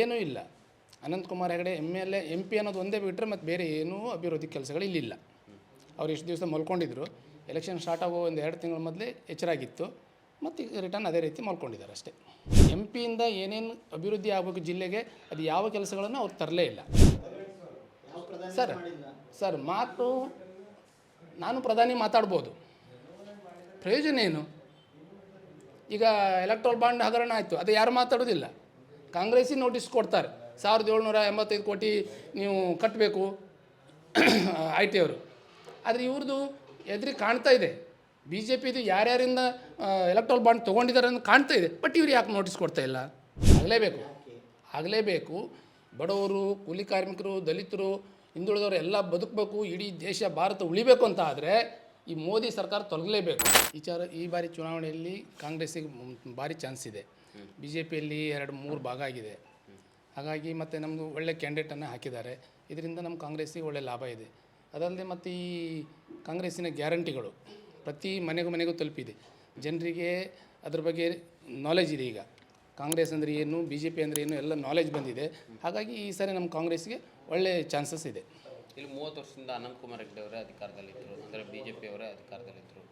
ಏನೂ ಇಲ್ಲ. Ananthkumar Hegde M L A M P ಅನ್ನೋದು ಒಂದೇ ಬಿಟ್ಟರೆ ಮತ್ತು ಬೇರೆ ಏನೂ ಅಭಿವೃದ್ಧಿ ಕೆಲಸಗಳು ಇಲ್ಲಿಲ್ಲ ಅವ್ರು ಎಷ್ಟು ದಿವಸ ಮಲ್ಕೊಂಡಿದ್ರು. ಎಲೆಕ್ಷನ್ ಸ್ಟಾರ್ಟ್ ಆಗೋ ಒಂದು ಎರಡು ತಿಂಗಳ ಮೊದಲೇ ಎಚ್ಚರಾಗಿತ್ತು. ಮತ್ತು ರಿಟರ್ನ್ ಅದೇ ರೀತಿ ಮಲ್ಕೊಂಡಿದ್ದಾರೆ ಅಷ್ಟೇ. ಎಂ ಪಿಯಿಂದ ಏನೇನು ಅಭಿವೃದ್ಧಿ ಆಗಬೇಕು ಜಿಲ್ಲೆಗೆ, ಅದು ಯಾವ ಕೆಲಸಗಳನ್ನು ಅವ್ರು ತರಲೇ ಇಲ್ಲ. ಸರ್ ಸರ್, ಮಾತು ನಾನು ಪ್ರಧಾನಿ ಮಾತಾಡ್ಬೋದು. ಪ್ರಯೋಜನ ಏನು? ಈಗ ಎಲೆಕ್ಟ್ರೋಲ್ ಬಾಂಡ್ ಹಗರಣ ಆಯಿತು. ಅದು ಯಾರು ಮಾತಾಡೋದಿಲ್ಲ ಕಾಂಗ್ರೆಸ್ಸಿಗೆ ನೋಟಿಸ್ ಕೊಡ್ತಾರೆ. ಸಾವಿರದ ಏಳ್ನೂರ ಎಂಬತ್ತೈದು ಕೋಟಿ ನೀವು ಕಟ್ಟಬೇಕು ಐ ಟಿ ಅವರು. ಆದರೆ ಇವ್ರದ್ದು ಎದುರಿಗೆ ಕಾಣ್ತಾ ಇದೆ. ಬಿ ಜೆ ಪಿದು ಯಾರ್ಯಾರಿಂದ ಎಲೆಕ್ಟ್ರಲ್ ಬಾಂಡ್ ತೊಗೊಂಡಿದ್ದಾರೆ ಅಂತ ಕಾಣ್ತಾ ಇದೆ. ಬಟ್ ಇವ್ರು ಯಾಕೆ ನೋಟಿಸ್ ಕೊಡ್ತಾ ಇಲ್ಲ? ಆಗಲೇಬೇಕು. ಆಗಲೇಬೇಕು. ಬಡವರು, ಕೂಲಿ ಕಾರ್ಮಿಕರು, ದಲಿತರು, ಹಿಂದುಳಿದವರು ಎಲ್ಲ ಬದುಕಬೇಕು, ಇಡೀ ದೇಶ, ಭಾರತ ಉಳಿಬೇಕು ಅಂತ ಆದರೆ ಈ ಮೋದಿ ಸರ್ಕಾರ ತೊಲಗಲೇಬೇಕು. ವಿಚಾರ ಈ ಬಾರಿ ಚುನಾವಣೆಯಲ್ಲಿ ಕಾಂಗ್ರೆಸ್ಸಿಗೆ ಭಾರಿ ಚಾನ್ಸ್ ಇದೆ. ಬಿ ಜೆ ಪಿಯಲ್ಲಿ ಎರಡು ಮೂರು ಭಾಗ ಆಗಿದೆ. ಹಾಗಾಗಿ ಮತ್ತು ನಮ್ಮದು ಒಳ್ಳೆ ಕ್ಯಾಂಡಿಡೇಟನ್ನು ಹಾಕಿದ್ದಾರೆ. ಇದರಿಂದ ನಮ್ಮ ಕಾಂಗ್ರೆಸ್ಸಿಗೆ ಒಳ್ಳೆ ಲಾಭ ಇದೆ. ಅದಲ್ಲದೆ ಮತ್ತು ಈ ಕಾಂಗ್ರೆಸ್ಸಿನ ಗ್ಯಾರಂಟಿಗಳು ಪ್ರತಿ ಮನೆಗೂ ಮನೆಗೂ ತಲುಪಿದೆ. ಜನರಿಗೆ ಅದ್ರ ಬಗ್ಗೆ ನಾಲೆಜ್ ಇದೆ ಈಗ. ಕಾಂಗ್ರೆಸ್ ಅಂದರೆ ಏನು ಬಿ ಜೆ ಪಿ ಅಂದರೆ ಏನು ಎಲ್ಲ ನಾಲೆಜ್ ಬಂದಿದೆ. ಹಾಗಾಗಿ ಈ ಸಾರಿ ನಮ್ಮ ಕಾಂಗ್ರೆಸ್ಗೆ ಒಳ್ಳೆ ಚಾನ್ಸಸ್ ಇದೆ. ಇಲ್ಲಿ ಮೂವತ್ತು ವರ್ಷದಿಂದ ಅನಂತ್ ಕುಮಾರ್ ಹೆಗ್ಡೆ ಅವರೇ ಅಧಿಕಾರದಲ್ಲಿದ್ದರು ಅಂದರೆ ಬಿ ಜೆ ಅವರೇ ಅಧಿಕಾರದಲ್ಲಿದ್ದರು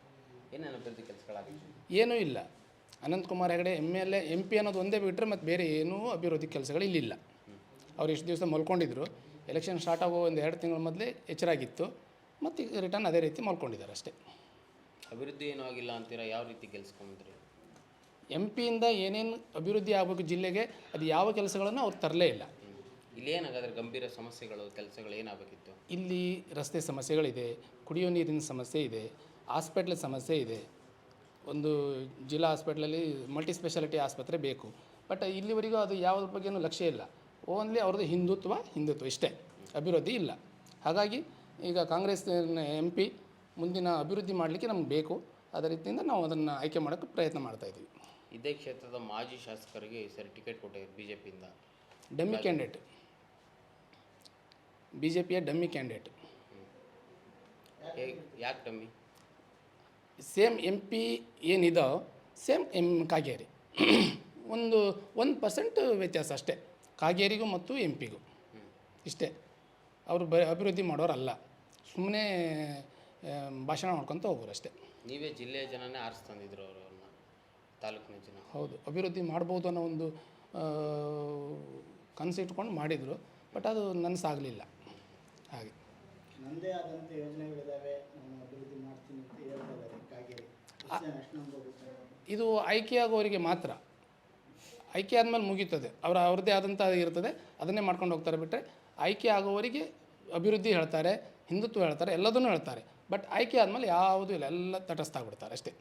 ಏನೇನು ಅಭಿವೃದ್ಧಿ ಕೆಲಸಗಳಾಗಿತ್ತು? ಏನೂ ಇಲ್ಲ. Ananthkumar Hegde M L A M P ಅನ್ನೋದು ಒಂದೇ ಬಿಟ್ಟರೆ ಮತ್ತು ಬೇರೆ ಏನೂ ಅಭಿವೃದ್ಧಿ ಕೆಲಸಗಳು ಇಲ್ಲಿಲ್ಲ ಅವ್ರು ಎಷ್ಟು ದಿವಸ ಮಲ್ಕೊಂಡಿದ್ರು. ಎಲೆಕ್ಷನ್ ಸ್ಟಾರ್ಟ್ ಆಗೋ ಒಂದು ಎರಡು ತಿಂಗಳ ಮೊದಲೇ ಎಚ್ಚರಾಗಿತ್ತು. ಮತ್ತು ಈಗ ರಿಟರ್ನ್ ಅದೇ ರೀತಿ ಮಲ್ಕೊಂಡಿದ್ದಾರೆ ಅಷ್ಟೇ. ಅಭಿವೃದ್ಧಿ ಏನೂ ಆಗಿಲ್ಲ ಅಂತೀರಾ? ಯಾವ ರೀತಿ ಕೆಲಸಕೊಂಡ್ರಿ ಎಂ ಪಿಯಿಂದ ಏನೇನು ಅಭಿವೃದ್ಧಿ ಆಗಬೇಕು ಜಿಲ್ಲೆಗೆ ಅದು ಯಾವ ಕೆಲಸಗಳನ್ನು ಅವ್ರು ತರಲೇ ಇಲ್ಲ. ಇಲ್ಲಿ ಏನಾಗಾದ್ರೆ ಗಂಭೀರ ಸಮಸ್ಯೆಗಳು ಕೆಲಸಗಳು ಏನಾಗಬೇಕಿತ್ತು? ಇಲ್ಲಿ ರಸ್ತೆ ಸಮಸ್ಯೆಗಳಿದೆ ಕುಡಿಯೋ ನೀರಿನ ಸಮಸ್ಯೆ ಇದೆ ಹಾಸ್ಪಿಟ್ಲ್ ಸಮಸ್ಯೆ ಇದೆ ಒಂದು ಜಿಲ್ಲಾ ಹಾಸ್ಪಿಟ್ಲಲ್ಲಿ ಮಲ್ಟಿ ಸ್ಪೆಷಾಲಿಟಿ ಆಸ್ಪತ್ರೆ ಬೇಕು. ಬಟ್ ಇಲ್ಲಿವರೆಗೂ ಅದು ಯಾವುದ್ರ ಬಗ್ಗೆನೂ ಲಕ್ಷ್ಯ ಇಲ್ಲ. ಓನ್ಲಿ ಅವ್ರದ್ದು ಹಿಂದುತ್ವ ಹಿಂದುತ್ವ ಇಷ್ಟೇ. ಅಭಿವೃದ್ಧಿ ಇಲ್ಲ. ಹಾಗಾಗಿ ಈಗ ಕಾಂಗ್ರೆಸ್ ಎಂ ಪಿ ಮುಂದಿನ ಅಭಿವೃದ್ಧಿ ಮಾಡಲಿಕ್ಕೆ ನಮ್ಗೆ ಬೇಕು. ಅದೇ ರೀತಿಯಿಂದ ನಾವು ಅದನ್ನು ಆಯ್ಕೆ ಮಾಡೋಕ್ಕೆ ಪ್ರಯತ್ನ ಮಾಡ್ತಾ ಇದ್ದೀವಿ. ಇದೇ ಕ್ಷೇತ್ರದ ಮಾಜಿ ಶಾಸಕರಿಗೆ ಈ ಸರಿ ಟಿಕೆಟ್ ಕೊಟ್ಟಿದ್ದಾರೆ ಬಿ ಜೆ ಪಿಯಿಂದ ಡಮ್ಮಿ ಕ್ಯಾಂಡಿಡೇಟ್. ಬಿ ಜೆ ಪಿಯ ಡಮ್ಮಿ ಕ್ಯಾಂಡಿಡೇಟ್. ಯಾಕೆ ಡಮ್ಮಿ? ಸೇಮ್ ಎಂ ಪಿ ಏನಿದೋ ಸೇಮ್ ಎಂ ಕಾಗೇರಿ. ಒಂದು ಒಂದು ಪರ್ಸೆಂಟ್ ವ್ಯತ್ಯಾಸ ಅಷ್ಟೇ. ಕಾಗೇರಿಗೂ ಮತ್ತು ಎಂ ಪಿಗೂ. ಇಷ್ಟೇ. ಅವರು ಬ ಅಭಿವೃದ್ಧಿ ಮಾಡೋರಲ್ಲ. ಸುಮ್ಮನೆ ಭಾಷಣ ಮಾಡ್ಕೊತ ಹೋಗೋರು ಅಷ್ಟೇ. ನೀವೇ ಜಿಲ್ಲೆಯ ಜನನೇ ಆರಿಸ್ತಂದಿದ್ರು ಅವರು ಅವ್ರನ್ನ ತಾಲೂಕಿನ ಜನ. ಹೌದು. ಅಭಿವೃದ್ಧಿ ಮಾಡ್ಬೋದು ಅನ್ನೋ ಒಂದು ಕನಸು ಇಟ್ಕೊಂಡು ಮಾಡಿದರು. ಬಟ್ ಅದು ನನಸಾಗಲಿಲ್ಲ. ಹಾಗೆ. ನನ್ನದೇ ಆದಂಥ ಯೋಜನೆಗಳಿದ್ದಾವೆ ನಾನು ಅಭಿವೃದ್ಧಿ ಮಾಡ್ತೀನಿ ಅಂತ ಹೇಳ್ತಾ ಇದ್ದಾರೆ ಕಾಗೇರಿ ಎಷ್ಟು ಜನ ಎಷ್ಟು ನಂಬೋಗುತ್ತೆ ಇದು ಆಯ್ಕೆಯಾಗೋರಿಗೆ ಮಾತ್ರ. ಆಯ್ಕೆ ಆದಮೇಲೆ ಮುಗೀತದೆ. ಅವರ ಅವ್ರದ್ದೇ ಆದಂಥ ಇರ್ತದೆ. ಅದನ್ನೇ ಮಾಡ್ಕೊಂಡು ಹೋಗ್ತಾರೆ ಬಿಟ್ಟರೆ ಆಯ್ಕೆ ಆಗೋವರಿಗೆ ಅಭಿವೃದ್ಧಿ ಹೇಳ್ತಾರೆ ಹಿಂದುತ್ವ ಹೇಳ್ತಾರೆ ಎಲ್ಲದನ್ನು ಹೇಳ್ತಾರೆ. ಬಟ್ ಆಯ್ಕೆ ಆದಮೇಲೆ ಯಾವುದೂ ಇಲ್ಲ. ಎಲ್ಲ ತಟಸ್ಥ ಆಗ್ಬಿಡ್ತಾರೆ ಅಷ್ಟೇ.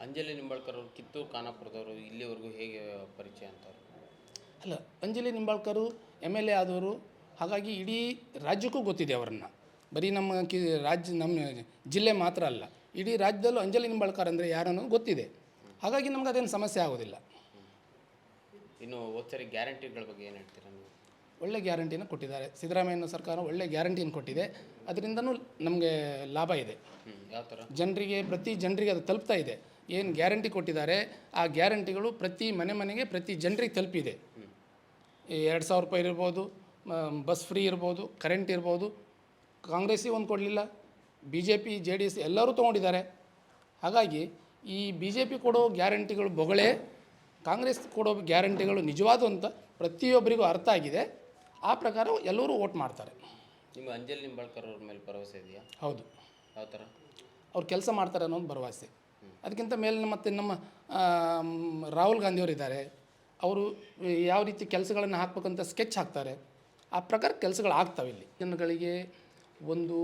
ಅಂಜಲಿ ನಿಂಬಾಳ್ಕರ್ ಅವರು ಕಿತ್ತೂರು ಖಾನಾಪುರದವರು ಇಲ್ಲಿವರೆಗೂ ಹೇಗೆ ಪರಿಚಯ ಅಂತವ್ರು ಅಲ್ಲ ಅಂಜಲಿ ನಿಂಬಾಳ್ಕರು ಎಂ ಎಲ್ ಎ ಆದವರು. ಹಾಗಾಗಿ ಇಡೀ ರಾಜ್ಯಕ್ಕೂ ಗೊತ್ತಿದೆ ಅವರನ್ನು. ಬರೀ ನಮ್ಮ ಕಿ ರಾಜ್ಯ ನಮ್ಮ ಜಿಲ್ಲೆ ಮಾತ್ರ ಅಲ್ಲ. ಇಡೀ ರಾಜ್ಯದಲ್ಲೂ ಅಂಜಲಿ ನಿಂಬಾಳ್ಕರ್ ಅಂದರೆ ಯಾರನ್ನು ಗೊತ್ತಿದೆ. ಹಾಗಾಗಿ ನಮ್ಗೆ ಅದೇನು ಸಮಸ್ಯೆ ಆಗೋದಿಲ್ಲ. ಇನ್ನು ಹೋದ್ಸರಿ ಗ್ಯಾರಂಟಿಗಳ ಬಗ್ಗೆ ಏನು ಹೇಳ್ತೀರಾ ನೀವು? ಒಳ್ಳೆ ಗ್ಯಾರಂಟಿನ ಕೊಟ್ಟಿದ್ದಾರೆ. ಸಿದ್ದರಾಮಯ್ಯನ ಸರ್ಕಾರ ಒಳ್ಳೆ ಗ್ಯಾರಂಟಿನ ಕೊಟ್ಟಿದೆ. ಅದರಿಂದನೂ ನಮಗೆ ಲಾಭ ಇದೆ. ಯಾವ ಥರ? ಜನರಿಗೆ ಪ್ರತಿ ಜನರಿಗೆ ಅದು ತಲುಪ್ತಾ ಇದೆ. ಏನು ಗ್ಯಾರಂಟಿ ಕೊಟ್ಟಿದ್ದಾರೆ ಆ ಗ್ಯಾರಂಟಿಗಳು ಪ್ರತಿ ಮನೆ ಮನೆಗೆ ಪ್ರತಿ ಜನರಿಗೆ ತಲುಪಿದೆ. ಈ ಎರಡು ಸಾವಿರ ರೂಪಾಯಿ ಇರ್ಬೋದು ಮ- ಬಸ್ ಫ್ರೀ ಇರ್ಬೋದು ಕರೆಂಟ್ ಇರ್ಬೋದು ಕಾಂಗ್ರೆಸ್ಸಿಗೆ ಒಂದು ಕೊಡಲಿಲ್ಲ. B J P J D S ಎಲ್ಲರೂ ತೊಗೊಂಡಿದ್ದಾರೆ. ಹಾಗಾಗಿ ಈ ಬಿ ಜೆ ಪಿ ಕೊಡೋ ಗ್ಯಾರಂಟಿಗಳು ಬೊಗಳೆ ಕಾಂಗ್ರೆಸ್ ಕೊಡೋ ಗ್ಯಾರಂಟಿಗಳು ನಿಜವಾದ ಅಂತ ಪ್ರತಿಯೊಬ್ಬರಿಗೂ ಅರ್ಥ ಆಗಿದೆ. ಆ ಪ್ರಕಾರ ಎಲ್ಲರೂ ಓಟ್ ಮಾಡ್ತಾರೆ. ನಿಮ್ಮ ಅಂಜಲಿ ನಿಂಬಾಳ್ಕರ್ ಅವ್ರ ಮೇಲೆ ಭರವಸೆ ಇದೆಯಾ? ಹೌದು. ಯಾವ ಥರ? ಅವ್ರು ಕೆಲಸ ಮಾಡ್ತಾರೆ ಅನ್ನೋದು ಭರವಸೆ. ಅದಕ್ಕಿಂತ ಮೇಲೆ ಮತ್ತು ನಮ್ಮ ರಾಹುಲ್ ಗಾಂಧಿಯವರಿದ್ದಾರೆ ಅವರು ಯಾವ ರೀತಿ ಕೆಲಸಗಳನ್ನು ಹಾಕ್ಬೇಕಂತ ಸ್ಕೆಚ್ ಹಾಕ್ತಾರೆ. ಆ ಪ್ರಕಾರ ಕೆಲಸಗಳು ಆಗ್ತವೆ ಇಲ್ಲಿ ಜನಗಳಿಗೆ ಒಂದು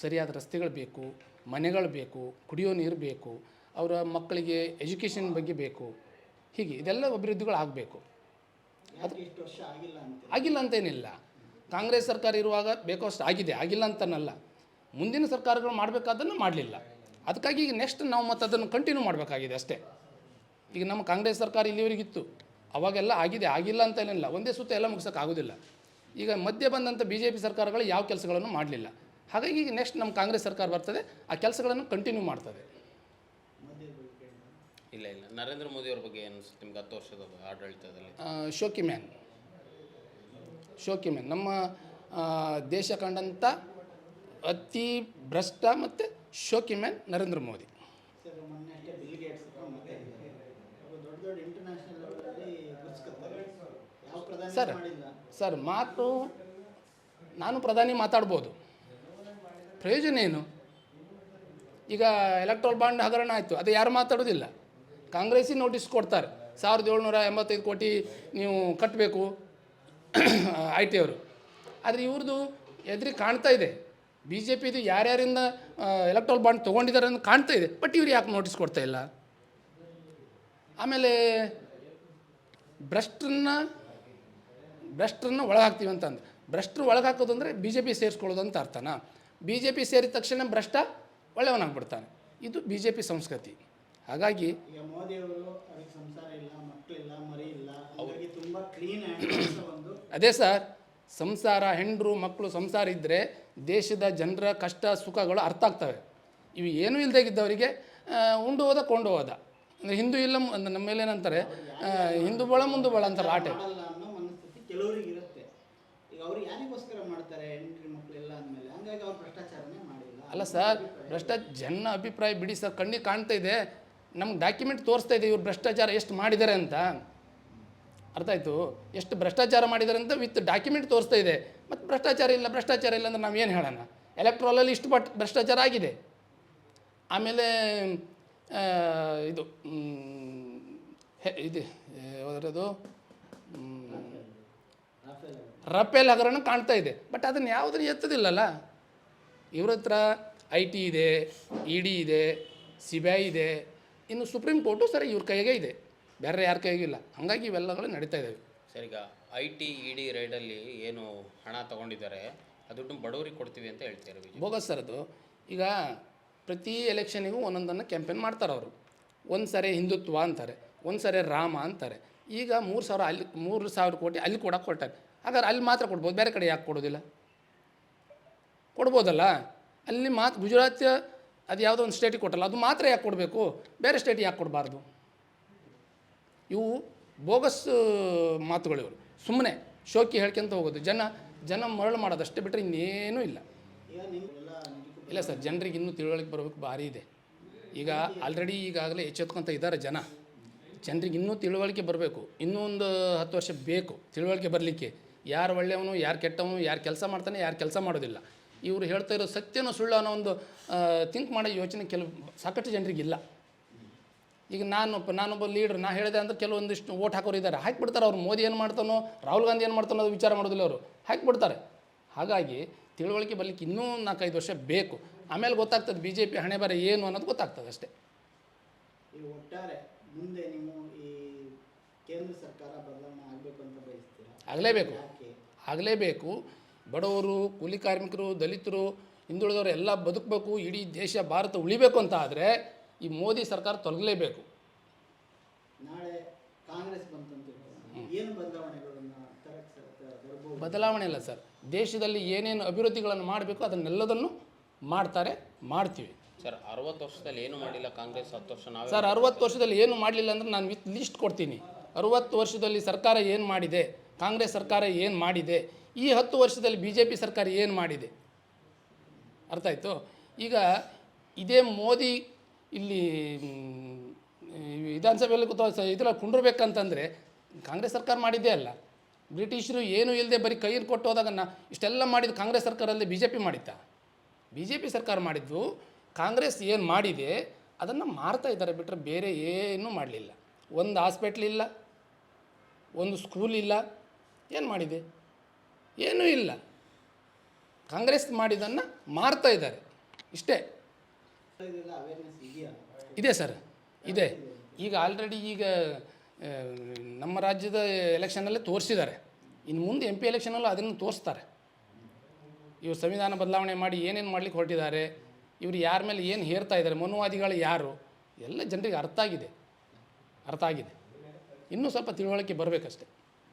ಸರಿಯಾದ ರಸ್ತೆಗಳು ಬೇಕು ಮನೆಗಳು ಬೇಕು ಕುಡಿಯೋ ನೀರು ಬೇಕು ಅವರ ಮಕ್ಕಳಿಗೆ ಎಜುಕೇಷನ್ ಬಗ್ಗೆ ಬೇಕು. ಹೀಗೆ ಇದೆಲ್ಲ ಅಭಿವೃದ್ಧಿಗಳು ಆಗಬೇಕು. ಅದು ಆಗಿಲ್ಲ ಅಂತೇನಿಲ್ಲ ಕಾಂಗ್ರೆಸ್ ಸರ್ಕಾರ ಇರುವಾಗ ಬೇಕೋ ಅಷ್ಟು ಆಗಿದೆ. ಆಗಿಲ್ಲ ಅಂತನಲ್ಲ. ಮುಂದಿನ ಸರ್ಕಾರಗಳು ಮಾಡಬೇಕಾದನ್ನು ಮಾಡಲಿಲ್ಲ. ಅದಕ್ಕಾಗಿ ಈಗ ನೆಕ್ಸ್ಟ್ ನಾವು ಮತ್ತು ಅದನ್ನು ಕಂಟಿನ್ಯೂ ಮಾಡಬೇಕಾಗಿದೆ ಅಷ್ಟೇ. ಈಗ ನಮ್ಮ ಕಾಂಗ್ರೆಸ್ ಸರ್ಕಾರ ಇಲ್ಲಿವರೆಗಿತ್ತು. ಅವಾಗೆಲ್ಲ ಆಗಿದೆ. ಆಗಿಲ್ಲ ಅಂತ ಏನಿಲ್ಲ. ಒಂದೇ ಸುತ್ತ ಎಲ್ಲ ಮುಗಿಸೋಕ್ಕಾಗೋದಿಲ್ಲ. ಈಗ ಮಧ್ಯೆ ಬಂದಂಥ ಬಿ ಜೆ ಪಿ ಸರ್ಕಾರಗಳು ಯಾವ ಕೆಲಸಗಳನ್ನು ಮಾಡಲಿಲ್ಲ. ಹಾಗಾಗಿ ಈಗ ನೆಕ್ಸ್ಟ್ ನಮ್ಮ ಕಾಂಗ್ರೆಸ್ ಸರ್ಕಾರ ಬರ್ತದೆ ಆ ಕೆಲಸಗಳನ್ನು ಕಂಟಿನ್ಯೂ ಮಾಡ್ತದೆ. ಇಲ್ಲ ಇಲ್ಲ. ನರೇಂದ್ರ ಮೋದಿ ಅವ್ರ ಬಗ್ಗೆ ಏನು ಅನ್ಸುತ್ತೆ ನಿಮ್ಗೆ ಹತ್ತು ವರ್ಷದ ಆಡಳಿತದಲ್ಲಿ? ಶೋಕಿ ಮ್ಯಾನ್. ಶೋಕಿ ಮ್ಯಾನ್. ನಮ್ಮ ದೇಶ ಕಂಡಂಥ ಅತಿ ಭ್ರಷ್ಟ ಮತ್ತು ಶೋಕಿ man Narendra Modi. Sir sir ಮಾತು ನಾನು ಪ್ರಧಾನಿ ಮಾತಾಡ್ಬೋದು. ಪ್ರಯೋಜನ ಏನು? ಈಗ ಎಲೆಕ್ಟ್ರಲ್ ಬಾಂಡ್ ಹಗರಣ ಆಯಿತು, ಅದು ಯಾರು ಮಾತಾಡೋದಿಲ್ಲ. ಕಾಂಗ್ರೆಸ್ಸಿಗೆ ನೋಟಿಸ್ ಕೊಡ್ತಾರೆ, ಸಾವಿರದ ಏಳ್ನೂರ ಎಂಬತ್ತೈದು ಕೋಟಿ ನೀವು ಕಟ್ಟಬೇಕು ಐ ಟಿ ಅವರು. ಆದರೆ ಇವ್ರದ್ದು ಎದುರಿ ಕಾಣ್ತಾ ಇದೆ. ಬಿ ಜೆ ಪಿದು ಯಾರ್ಯಾರಿಂದ ಎಲೆಕ್ಟ್ರಲ್ ಬಾಂಡ್ ತೊಗೊಂಡಿದ್ದಾರೆ ಅಂತ ಕಾಣ್ತಾ ಇದೆ ಬಟ್ ಇವ್ರು ಯಾಕೆ ನೋಟಿಸ್ ಕೊಡ್ತಾ ಇಲ್ಲ? ಆಮೇಲೆ ಭ್ರಷ್ಟರನ್ನ ಭ್ರಷ್ಟರನ್ನ ಒಳಗೆ ಹಾಕ್ತೀವಿ ಅಂತಂದು ಭ್ರಷ್ಟರು ಒಳಗೆ ಅಂದರೆ ಬಿ ಜೆ ಪಿ ಸೇರಿಸ್ಕೊಳ್ಳೋದು ಅಂತ ಅರ್ಥನಾ? ಬಿ ಜೆ ಪಿ ಸೇರಿದ ತಕ್ಷಣ ಭ್ರಷ್ಟ ಒಳ್ಳೆಯವನಾಗ್ಬಿಡ್ತಾನೆ. ಇದು ಬಿ ಜೆ ಪಿ ಸಂಸ್ಕೃತಿ ಹಾಗಾಗಿ ಅದೇ ಸರ್ ಸಂಸಾರ ಹೆಂಡರು ಮಕ್ಕಳು ಸಂಸಾರ ಇದ್ದರೆ ದೇಶದ ಜನರ ಕಷ್ಟ ಸುಖಗಳು ಅರ್ಥ ಆಗ್ತವೆ. ಇವು ಏನೂ ಇಲ್ಲದೆ ಇದ್ದವರಿಗೆ ಆ, ಉಂಡು ಹೋದ ಕೊಂಡು ಹೋದ. ಅಂದರೆ ಹಿಂದೂ ಇಲ್ಲ ನಮ್ಮ ಮೇಲೆ ಏನಂತಾರೆ ಹಿಂದೂ ಬಳ ಮುಂದು ಬಳ ಅಂತಾರೆ ಆಟೆ ಮಾಡಲ್ಲ ಅನ್ನೋ ಮನಸ್ಥಿತಿ ಕೆಲವರಿಗೆ ಇರುತ್ತೆ ಈಗ ಅವ್ರು ಯಾರಿಗೋಸ್ಕರ ಮಾಡ್ತಾರೆ ಹೆಂಡ್ರಿ ಮಕ್ಕಳೆಲ್ಲ ಅಂದಮೇಲೆ ಹಂಗಾಗಿ ಅವ್ರು ಭ್ರಷ್ಟಾಚಾರನೇ ಮಾಡಿಲ್ಲ ಅಲ್ಲ ಸರ್ ಭ್ರಷ್ಟ ಜನ ಅಭಿಪ್ರಾಯ ಬಿಡಿ ಸರ್ ಕಣ್ಣಿಗೆ ಕಾಣ್ತಾ ಇದೆ. ನಮ್ಗೆ ಡಾಕ್ಯುಮೆಂಟ್ ತೋರಿಸ್ತಾ ಇದೆ ಇವ್ರು ಭ್ರಷ್ಟಾಚಾರ ಎಷ್ಟು ಮಾಡಿದ್ದಾರೆ ಅಂತ. ಅರ್ಥ ಆಯಿತು? ಎಷ್ಟು ಭ್ರಷ್ಟಾಚಾರ ಮಾಡಿದ್ದಾರೆ ಅಂತ ವಿತ್ ಡಾಕ್ಯುಮೆಂಟ್ ತೋರಿಸ್ತಾ ಇದೆ. ಮತ್ತು ಭ್ರಷ್ಟಾಚಾರ ಇಲ್ಲ ಭ್ರಷ್ಟಾಚಾರ ಇಲ್ಲ ಅಂದ್ರೆ ನಾವು ಏನು ಹೇಳೋಣ? ಎಲೆಕ್ಟ್ರಾಲಲ್ಲಿ ಇಷ್ಟು ಪಟ್ ಭ್ರಷ್ಟಾಚಾರ ಆಗಿದೆ. ಆಮೇಲೆ ಇದು ಇದು ಯಾವುದ್ರದು? ರಫೇಲ್. ಹಗರಣ ಕಾಣ್ತಾ ಇದೆ. ಬಟ್ ಅದನ್ನು ಯಾವುದನ್ನು ಎತ್ತದಿಲ್ಲಲ್ಲ? ಇವ್ರ ಹತ್ರ ಐ ಟಿ ಇದೆ ಇ ಡಿ ಇದೆ ಸಿ ಬಿ ಐ ಇದೆ. ಇನ್ನು ಸುಪ್ರೀಂ ಕೋರ್ಟು ಸರಿ ಇವ್ರ ಕೈಗೆ ಇದೆ. ಬೇರೆ ಯಾರ ಇಲ್ಲ. ಹಾಗಾಗಿ ಇವೆಲ್ಲಗಳು ನಡೀತಾ ಇದ್ದಾವೆ ಸರಿಗ ಈಗ ಐ ಟಿ ಇ ಡಿ ರೈಡಲ್ಲಿ ಏನು ಹಣ ತಗೊಂಡಿದ್ದಾರೆ ಅದನ್ನು ಬಡವರಿಗೆ ಕೊಡ್ತೀವಿ ಅಂತ ಹೇಳ್ತಾರೆ ಬೋಗಸ್ ಸರ್ ಅದು. ಈಗ ಪ್ರತಿ ಎಲೆಕ್ಷನಿಗೂ ಒಂದೊಂದನ್ನು ಕ್ಯಾಂಪೇನ್ ಮಾಡ್ತಾರೆ ಅವರು. ಒಂದು ಸರಿ ಹಿಂದುತ್ವ ಅಂತಾರೆ ಒಂದು ಸರಿ ರಾಮ ಅಂತಾರೆ. ಈಗ ಮೂರು ಸಾವಿರ ಅಲ್ಲಿ ಮೂರು ಸಾವಿರ ಕೋಟಿ ಅಲ್ಲಿ ಕೊಡಕ್ಕೆ ಕೊಟ್ಟಾರೆ ಹಾಗಾದ್ರೆ ಅಲ್ಲಿ ಮಾತ್ರ ಕೊಡ್ಬೋದು ಬೇರೆ ಕಡೆ ಯಾಕೆ ಕೊಡೋದಿಲ್ಲ? ಕೊಡ್ಬೋದಲ್ಲ? ಅಲ್ಲಿ ಮಾತು ಗುಜರಾತ್ ಅದು ಯಾವುದೋ ಒಂದು ಸ್ಟೇಟಿಗೆ ಕೊಟ್ಟಲ್ಲ, ಅದು ಮಾತ್ರ ಯಾಕೆ ಕೊಡಬೇಕು? ಬೇರೆ ಸ್ಟೇಟಿಗೆ ಯಾಕೆ ಕೊಡಬಾರ್ದು? ಇವು ಬೋಗಸ್ ಮಾತುಗಳು ಇವರು. ಸುಮ್ಮನೆ ಶೋಕಿ ಹೇಳ್ಕೊಂತ ಹೋಗೋದು. ಜನ ಜನ ಮರಳು ಮಾಡೋದಷ್ಟೇ ಬಿಟ್ಟರೆ ಇನ್ನೇನೂ ಇಲ್ಲ. ಇಲ್ಲ ಸರ್, ಜನರಿಗೆ ಇನ್ನೂ ತಿಳುವಳಿಕೆ ಬರಬೇಕು ಭಾರಿ ಇದೆ. ಈಗ ಆಲ್ರೆಡಿ ಈಗಾಗಲೇ ಎಚ್ಚೆತ್ಕೊತ ಇದ್ದಾರೆ ಜನ. ಜನರಿಗೆ ಇನ್ನೂ ತಿಳುವಳಿಕೆ ಬರಬೇಕು. ಇನ್ನೂ ಒಂದು ಹತ್ತು ವರ್ಷ ಬೇಕು ತಿಳುವಳಿಕೆ ಬರಲಿಕ್ಕೆ. ಯಾರು ಒಳ್ಳೆಯವನು, ಯಾರು ಕೆಟ್ಟವನು, ಯಾರು ಕೆಲಸ ಮಾಡ್ತಾನೆ, ಯಾರು ಕೆಲಸ ಮಾಡೋದಿಲ್ಲ. ಇವರು ಹೇಳ್ತಾ ಇರೋ ಸತ್ಯನೋ ಸುಳ್ಳು ಅನ್ನೋ ಒಂದು ಥಿಂಕ್ ಮಾಡೋ ಯೋಚನೆ ಕೆಲವು ಸಾಕಷ್ಟು ಜನರಿಗಿಲ್ಲ. ಈಗ ನಾನು ನಾನೊಬ್ಬ ಲೀಡ್ರ್ ನಾ ಹೇಳಿದೆ ಅಂದ್ರೆ ಕೆಲವೊಂದಿಷ್ಟು ಓಟ್ ಹಾಕೋರು ಇದ್ದಾರೆ ಹಾಕಿಬಿಡ್ತಾರೆ ಅವ್ರು. ಮೋದಿ ಏನು ಮಾಡ್ತಾನೋ ರಾಹುಲ್ ಗಾಂಧಿ ಏನು ಮಾಡ್ತಾನೋ ಅದು ವಿಚಾರ ಮಾಡೋದಿಲ್ಲ ಅವರು. ಹಾಕಿಬಿಡ್ತಾರೆ. ಹಾಗಾಗಿ ತಿಳುವಳಿಕೆ ಬರಲಿಕ್ಕೆ ಇನ್ನೂ ನಾಲ್ಕೈದು ವರ್ಷ ಬೇಕು. ಆಮೇಲೆ ಗೊತ್ತಾಗ್ತದೆ ಬಿ ಜೆ ಪಿ ಹಣೆ ಬರ ಏನು ಅನ್ನೋದು ಗೊತ್ತಾಗ್ತದೆ ಅಷ್ಟೇ. ಒಟ್ಟಾರೆ ಮುಂದೆ ನೀವು ಈ ಕೇಂದ್ರ ಸರ್ಕಾರ ಬದಲಾವಣೆ ಆಗಬೇಕು ಅಂತ ಬಯಸ್ತೀರಾ? ಆಗಲೇಬೇಕು. ಆಗಲೇಬೇಕು. ಬಡವರು ಕೂಲಿ ಕಾರ್ಮಿಕರು ದಲಿತರು ಹಿಂದುಳಿದವರು ಎಲ್ಲ ಬದುಕಬೇಕು ಇಡೀ ದೇಶ ಭಾರತ ಉಳಿಬೇಕು ಅಂತ ಆದರೆ ಈ ಮೋದಿ ಸರ್ಕಾರ ತೊಲಗಲೇಬೇಕು. ನಾಳೆ ಕಾಂಗ್ರೆಸ್ ಬಂತಂತ ಏನು ಬದಲಾವಣೆಗಳನ್ನ ತರಕ್ಕೆ ಸ- ಬದಲಾವಣೆ ಇಲ್ಲ ಸರ್. ದೇಶದಲ್ಲಿ ಏನೇನು ಅಭಿವೃದ್ಧಿಗಳನ್ನು ಮಾಡಬೇಕು ಅದನ್ನೆಲ್ಲದನ್ನು ಮಾಡ್ತಾರೆ ಮಾಡ್ತೀವಿ. ಸರ್ ಅರವತ್ತು ವರ್ಷದಲ್ಲಿ ಏನು ಮಾಡಿಲ್ಲ ಕಾಂಗ್ರೆಸ್ ಹತ್ತು ವರ್ಷ ನಾವೇ ಸರ್ ಅರವತ್ತು ವರ್ಷದಲ್ಲಿ ಏನು ಮಾಡಲಿಲ್ಲ ಅಂದ್ರೆ ನಾನು ವಿತ್ ಲಿಸ್ಟ್ ಕೊಡ್ತೀನಿ. ಅರವತ್ತು ವರ್ಷದಲ್ಲಿ ಸರ್ಕಾರ ಏನು ಮಾಡಿದೆ ಕಾಂಗ್ರೆಸ್ ಸರ್ಕಾರ ಏನು ಮಾಡಿದೆ ಈ ಹತ್ತು ವರ್ಷದಲ್ಲಿ ಬಿ ಜೆ ಪಿ ಸರ್ಕಾರ ಏನು ಮಾಡಿದೆ? ಅರ್ಥ ಆಯಿತು? ಈಗ ಇದೇ ಮೋದಿ ಇಲ್ಲಿ ವಿಧಾನಸಭೆಯಲ್ಲಿ ಕೂತ ಇದರಲ್ಲಿ ಕುಂಡ್ರಬೇಕಂತಂದರೆ ಕಾಂಗ್ರೆಸ್ ಸರ್ಕಾರ ಮಾಡಿದ್ದೇ ಅಲ್ಲ. ಬ್ರಿಟಿಷರು ಏನೂ ಇಲ್ಲದೆ ಬರೀ ಕೈಯಲ್ಲಿ ಕೊಟ್ಟು ಹೋದಾಗ ನಾ, ಇಷ್ಟೆಲ್ಲ ಮಾಡಿದ ಕಾಂಗ್ರೆಸ್ ಸರ್ಕಾರದಲ್ಲಿ ಬಿ ಜೆ ಪಿ ಮಾಡಿತ್ತಾ ಬಿ ಜೆ ಪಿ ಸರ್ಕಾರ ಮಾಡಿದ್ದು, ಕಾಂಗ್ರೆಸ್ ಏನು ಮಾಡಿದೆ, ಅದನ್ನು ಮಾರ್ತಾ ಇದ್ದಾರೆ ಬಿಟ್ಟರೆ ಬೇರೆ ಏನೂ ಮಾಡಲಿಲ್ಲ. ಒಂದು ಹಾಸ್ಪಿಟ್ಲ್ ಇಲ್ಲ, ಒಂದು ಸ್ಕೂಲ್ ಇಲ್ಲ, ಏನು ಮಾಡಿದೆ? ಏನೂ ಇಲ್ಲ. ಕಾಂಗ್ರೆಸ್ ಮಾಡಿದ್ದನ್ನು ಮಾರ್ತಾ ಇದ್ದಾರೆ. ಇಷ್ಟೇ. ಇದೆ ಸರ್. ಇದೆ. ಈಗ ಆಲ್ರೆಡಿ ಈಗ ನಮ್ಮ ರಾಜ್ಯದ ಎಲೆಕ್ಷನಲ್ಲೇ ತೋರಿಸಿದ್ದಾರೆ. ಇನ್ನು ಮುಂದೆ ಎಂ ಪಿ ಎಲೆಕ್ಷನಲ್ಲೂ ಅದನ್ನು ತೋರಿಸ್ತಾರೆ. ಇವರು ಸಂವಿಧಾನ ಬದಲಾವಣೆ ಮಾಡಿ ಏನೇನು ಮಾಡ್ಲಿಕ್ಕೆ ಹೊರಟಿದ್ದಾರೆ, ಇವರು ಯಾರ ಮೇಲೆ ಏನು ಹೇರ್ತಾ ಇದ್ದಾರೆ, ಮನುವಾದಿಗಳು ಯಾರು, ಎಲ್ಲ ಜನರಿಗೆ ಅರ್ಥ ಆಗಿದೆ. ಅರ್ಥ ಆಗಿದೆ. ಇನ್ನೂ ಸ್ವಲ್ಪ ತಿಳುವಳಿಕೆ ಬರಬೇಕಷ್ಟೆ.